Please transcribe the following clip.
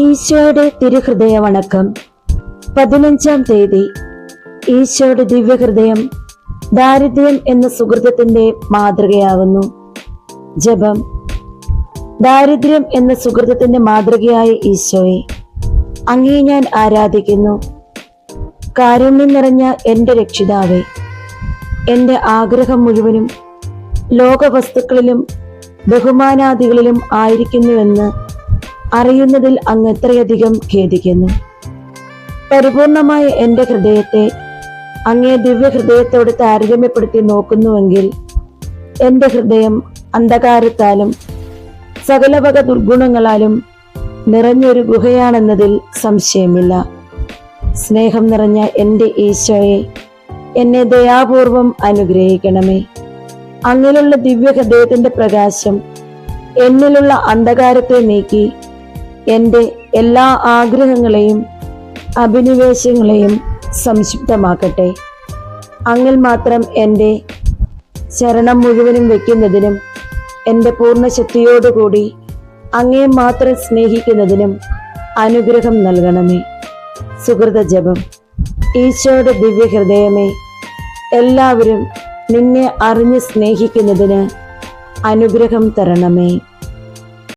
ഈശോയുടെ തിരുഹൃദയ വണക്കം പതിനഞ്ചാം തീയതി. ഈശോയുടെ ദിവ്യഹൃദയം ദാരിദ്ര്യം എന്ന സുഹൃത്തിന്റെ മാതൃകയാകുന്നു. ജപം. ദാരിദ്ര്യം എന്ന സുഹൃത്തിന്റെ മാതൃകയായ ഈശോയെ. അങ്ങേ ഞാൻ ആരാധിക്കുന്നു. കാരുണ്യം നിറഞ്ഞ എന്റെ രക്ഷിതാവേ എന്റെ ആഗ്രഹം മുഴുവനും ലോകവസ്തുക്കളിലും ബഹുമാനാദികളിലും ആയിരിക്കുന്നുവെന്ന് അറിയുന്നതിൽ അങ്ങ് എത്രയധികം ഖേദിക്കുന്നു. പരിപൂർണമായ എന്റെ ഹൃദയത്തെ അങ്ങേ ദിവ്യഹൃദയത്തോട് താരതമ്യപ്പെടുത്തി നോക്കുന്നുവെങ്കിൽ എന്റെ ഹൃദയം അന്ധകാരത്താലും സകലവക ദുർഗുണങ്ങളാലും നിറഞ്ഞൊരു ഗുഹയാണെന്നതിൽ സംശയമില്ല. സ്നേഹം നിറഞ്ഞ എന്റെ ഈശോയെ എന്നെ ദയാപൂർവം അനുഗ്രഹിക്കണമേ. അങ്ങിലുള്ള ദിവ്യഹൃദയത്തിന്റെ പ്രകാശം എന്നിലുള്ള അന്ധകാരത്തെ നീക്കി എന്റെ എല്ലാ ആഗ്രഹങ്ങളെയും അഭിനിവേശങ്ങളെയും സംക്ഷിപ്തമാക്കട്ടെ. അങ്ങിൽ മാത്രം എന്റെ ശരണം മുഴുവനും വയ്ക്കുന്നതിനും എന്റെ പൂർണ ശക്തിയോടുകൂടി അങ്ങേ മാത്രം സ്നേഹിക്കുന്നതിനും അനുഗ്രഹം നൽകണമേ. സുഹൃത ജപം. ഈശോയുടെ ദിവ്യഹൃദയമേ എല്ലാവരും നിന്നെ അറിഞ്ഞ് സ്നേഹിക്കുന്നതിന് അനുഗ്രഹം തരണമേ.